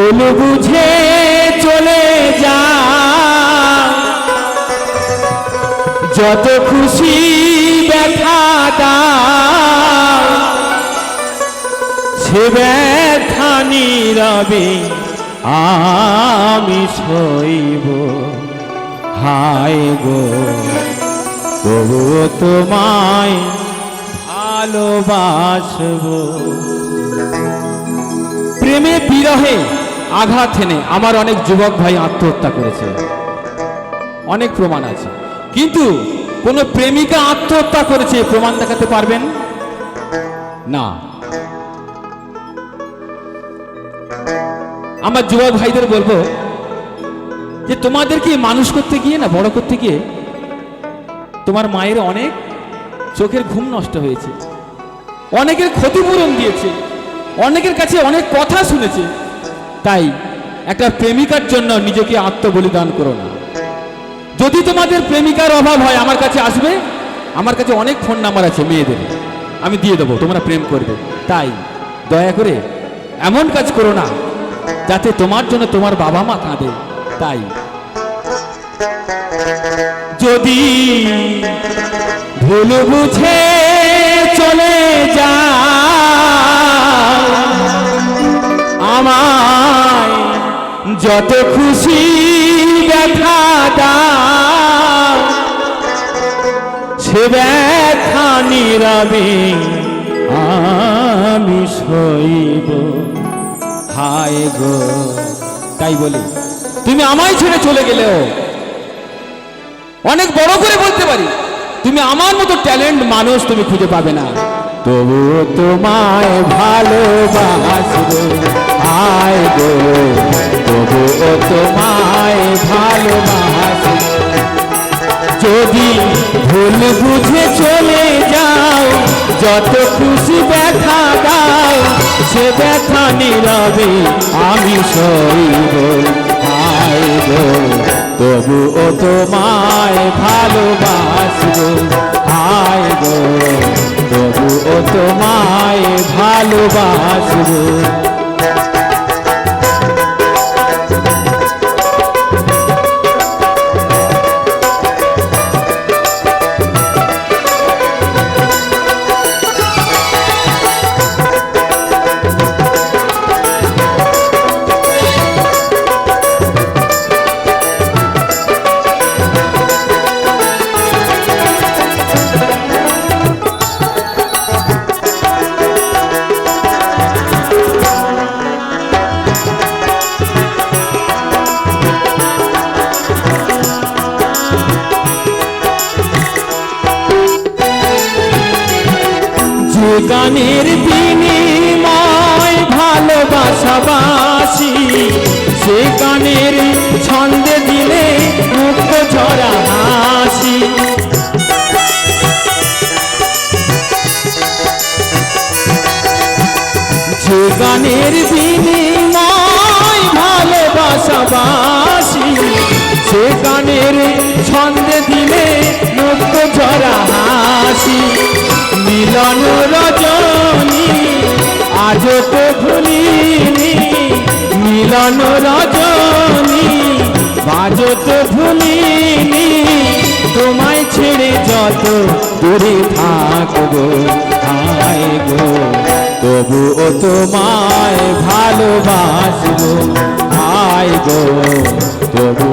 ভুল বুঝে চলে যা। যত খুশি ব্যথা সে ব্যথা নীরবে আমি সইব। হায় গো, তবুও তোমায় ভালোবাসবো। প্রেমে বিরহে আঘাত হেনে আমার অনেক যুবক ভাই আত্মহত্যা করেছে। অনেক প্রমাণ আছে। কিন্তু কোন প্রেমিকা আত্মহত্যা করেছে প্রমাণ দেখাতে পারবেন? না। আমার যুবক ভাইদের বলব যে, তোমাদেরকে মানুষ করতে গিয়ে না, বড় করতে গিয়ে তোমার মায়ের অনেক চোখের ঘুম নষ্ট হয়েছে। অনেকের ক্ষতিপূরণ দিয়েছে। অনেকের কাছে অনেক কথা শুনেছে। তাই একটা প্রেমিকার জন্য নিজেকে আত্মবলিদান করো না। যদি তোমাদের প্রেমিকার অভাব হয়, আমার কাছে আসবে। আমার কাছে অনেক ফোন নাম্বার আছে মেয়েদের। আমি দিয়ে দেবো, তোমরা প্রেম করবে। তাই দয়া করে এমন কাজ করো না, যাতে তোমার জন্য তোমার বাবা মা কাঁদে। তাই যদি ভুল বুঝে চলে যা আমায় যত খুশি ব্যথা সে ব্যথা নীরবে আমি সইব। হায় গো, তাই বলি। তুমি আমায় ছেড়ে চলে গেলেও অনেক বড় করে বলতে পারি, তুমি আমার মতো ট্যালেন্ট মানুষ তুমি খুঁজে পাবে না। তবু তোমায় ভালোবাসবো। আয় গো তবু তোমায় ভালোবাসবো। যদি ভুল বুঝে চলে যাও, যত খুশি ব্যথা দাও, সে ব্যথা নীরবে আমি সইব। হায় গো তবু ও তোমায় ভালোবাসবো। হায় গো তোমায় ভালোবাসবো। গানের বিনিময় ভালোবাসাবাসি। সে গানের ছন্দে দিলে মুক্ত ঝরা হাসি। যে গানের বিনিময় ভালোবাসাবাসি। সে গানের ছন্দে দিলে মুক্ত ঝরা হাসি। মিলন রজনী আজ তো ভুলিনি মিলন রজনী আজ তো ভুলিনি। তোমায় ছেড়ে যত দূরে থাকব হায় গো। তবু ও তোমায় ভালোবাসবো হায় গো। তবু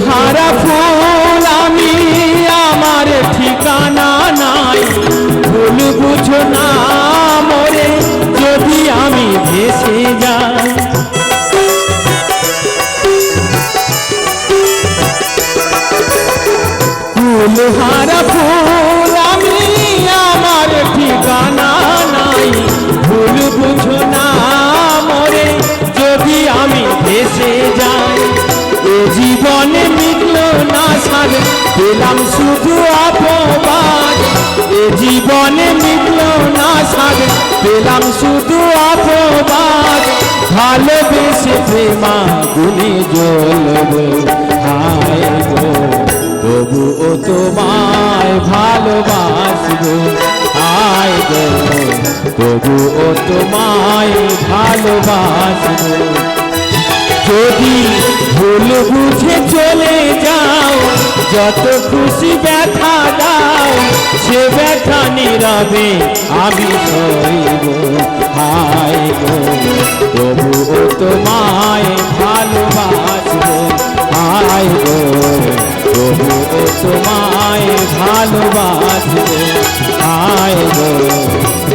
কুলহারা ফুল আমি, আমার ঠিকানা নাই। ভুল বুঝো না মরে, যদি আমি ভেসে যাই। কুলহারা ফুল পেলাম শুধু অপবাদ এ জীবনে মিটল না স্বাদ। পেলাম শুধু অপবাদ ভালোবেসে প্রেমা গুনে জ্বলব। হায় গো তবু ও তোমায় ভালোবাসবো। হায় গো তবু ও তোমায় ভালোবাসবো। যদি ভুল বুঝে চলে যাও, যত খুশি ব্যথা দাও, সে ব্যথা নীরবে, আমি সইব। হায় গো তবু ও তোমায় ভালোবাসবো। হায় গো তবু ও তোমায় ভালোবাসবো। হায় গো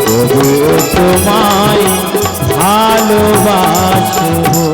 তবু ও তোমায় ভালোবাসবো।